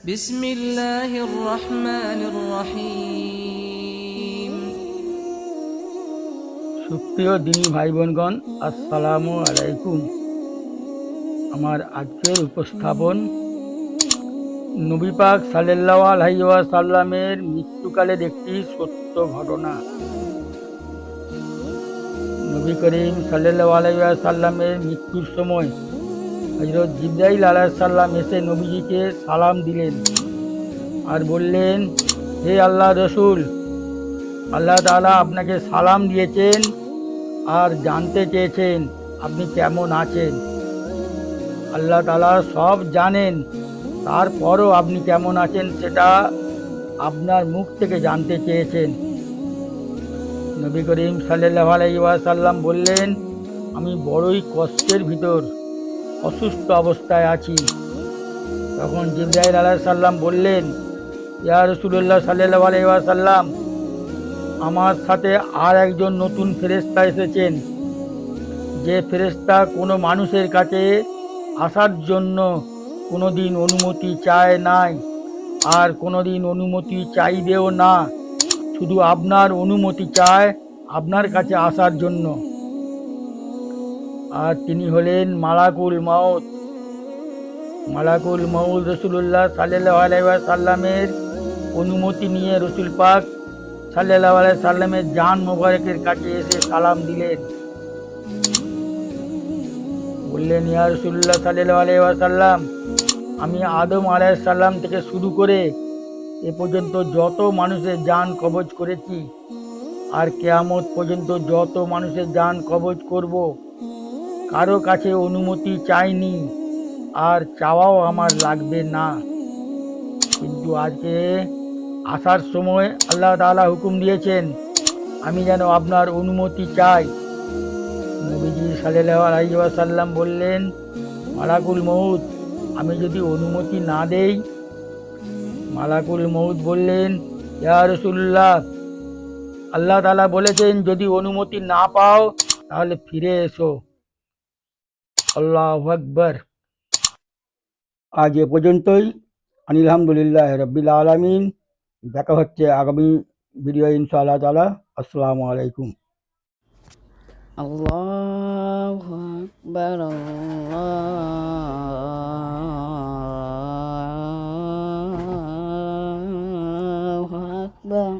بسم الله الرحمن الرحيم সুপ্রিয় দিনী ভাই বোনগণ আসসালামু আলাইকুম আমার আজকের উপস্থাপন নবী পাক সাল্লাহ আলহিয়া সাল্লামের মৃত্যুকালের একটি সত্য ঘটনা নবী করিম সাল্লাহ আলহিয়া সাল্লামের মৃত্যুর সময় হজরত জিব্রাইল আলাহ সাল্লাম এসে নবীজিকে সালাম দিলেন আর বললেন, হে আল্লাহ রসুল, আল্লাহ তাআলা আপনাকে সালাম দিয়েছেন আর জানতে চেয়েছেন আপনি কেমন আছেন। আল্লাহ তাআলা সব জানেন, তারপরও আপনি কেমন আছেন সেটা আপনার মুখ থেকে জানতে চেয়েছেন। নবী করিম সাল্লাহ আলাইসাল্লাম বললেন, আমি বড়ই কষ্টের ভিতর। অসুস্থ অবস্থায় আছি। তখন জিব্রাইল আলাহ সাল্লাম বললেন, ইয়া রসুল্লাহ সাল্লাহ আলাইসাল্লাম আমার সাথে আর একজন নতুন ফেরেস্তা এসেছেন। যে ফেরেস্তা কোনো মানুষের কাছে আসার জন্য কোনো দিন অনুমতি চায় নাই, আর কোনো দিন অনুমতি চাইবেও না। শুধু আপনার অনুমতি চায় আপনার কাছে আসার জন্য। আর তিনি হলেন মালাকুল মাউত মালাকুল মাউদ রসুল্লাহ সাল্লাহ আলাইসাল্লামের অনুমতি নিয়ে রসুল পাক সাল্লাহ আলাই সাল্লামের জান মোবারকের কাছে এসে সালাম দিলেন। বললেন, ইয়া রসুল্লাহ সাল্লাহ আলাইসাল্লাম আমি আদম আলাইসাল্লাম থেকে শুরু করে এ পর্যন্ত যত মানুষের জান কবজ করেছি, আর কেয়ামত পর্যন্ত যত মানুষের জান কবজ করব কারও কাছে অনুমতি চাইনি, আর চাওয়াও আমার লাগবে না। কিন্তু আজকে আসার সময় আল্লাহ তাআলা হুকুম দিয়েছেন, আমি যেন আপনার অনুমতি চাই। নবীজি সাল্লাম বললেন, মালাকুল মৌদ আমি যদি অনুমতি না দেই? মালাকুল মৌদ বললেন, ইয়া রসুল্লাহ আল্লাহ তালা বলেছেন, যদি অনুমতি না পাও, তাহলে ফিরে এসো। আল্লাহ আকবর। আজ এ পর্যন্তই। আলহামদুলিল্লাহ রব্বিল আলমিন। দেখা হচ্ছে আগামী ভিডিও ইনশাআল্লাহ তালা আসসালামু আলাইকুম। আল্লাহ আকবর আল্লাহ আকবর।